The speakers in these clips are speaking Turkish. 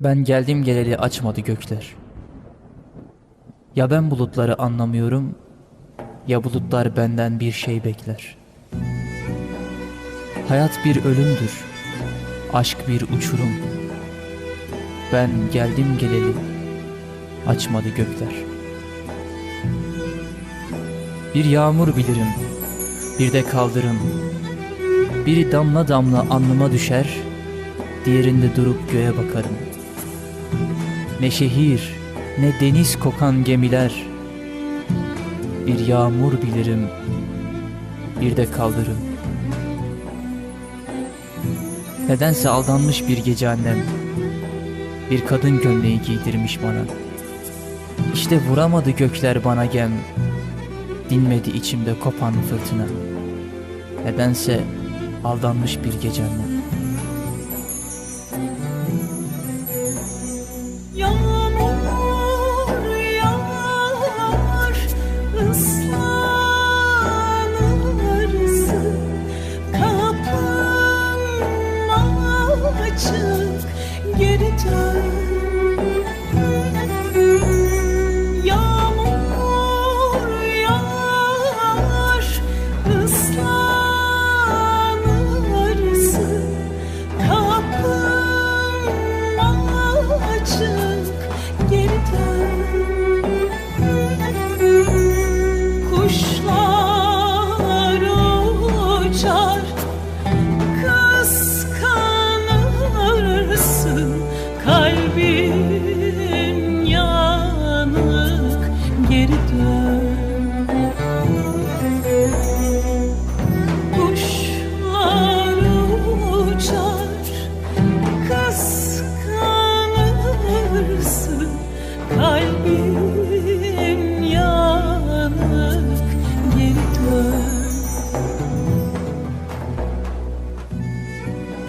Ben geldim geleli açmadı gökler. Ya ben bulutları anlamıyorum, ya bulutlar benden bir şey bekler. Hayat bir ölümdür, aşk bir uçurum. Ben geldim geleli açmadı gökler. Bir yağmur bilirim, bir de kaldırım. Biri damla damla alnıma düşer, diğerinde durup göğe bakarım. Ne şehir, ne deniz kokan gemiler. Bir yağmur bilirim, bir de kaldırım. Nedense aldanmış bir gece annem. Bir kadın gömleği giydirmiş bana. İşte vuramadı gökler bana gem. Dinmedi içimde kopan fırtına. Nedense aldanmış bir gece annem. to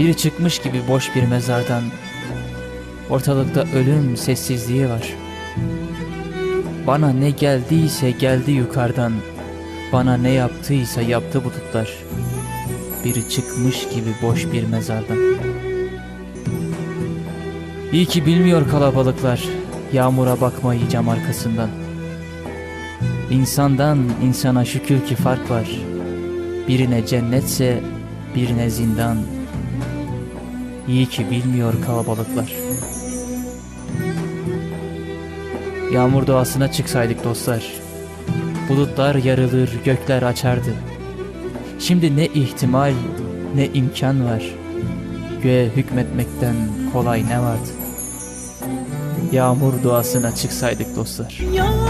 Biri çıkmış gibi boş bir mezardan. Ortalıkta ölüm sessizliği var. Bana ne geldiyse geldi yukarıdan. Bana ne yaptıysa yaptı bulutlar Biri çıkmış gibi boş bir mezardan. İyi ki bilmiyor kalabalıklar. Yağmura bakmayı cam arkasından. İnsandan insana şükür ki fark var. Birine cennetse birine zindan İyi ki bilmiyor kalabalıklar. Yağmur doğasına çıksaydık dostlar. Bulutlar yarılır, gökler açardı. Şimdi ne ihtimal, ne imkan var. Göğe hükmetmekten kolay ne vardı? Yağmur doğasına çıksaydık dostlar. Yağmur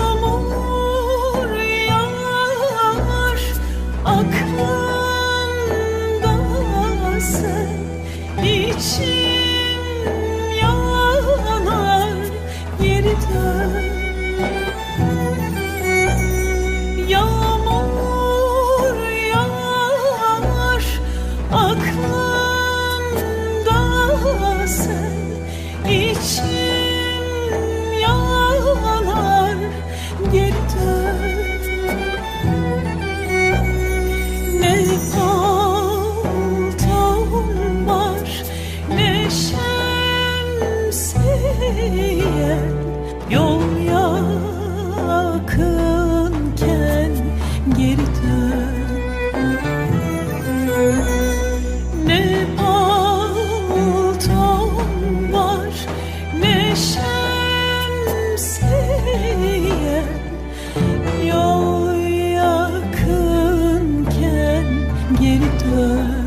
İçim yanar geri dön Yağmur gülümseyen yol yakınken geri dön. Ne palton var ne şemsiyen yol yakınken geri dön.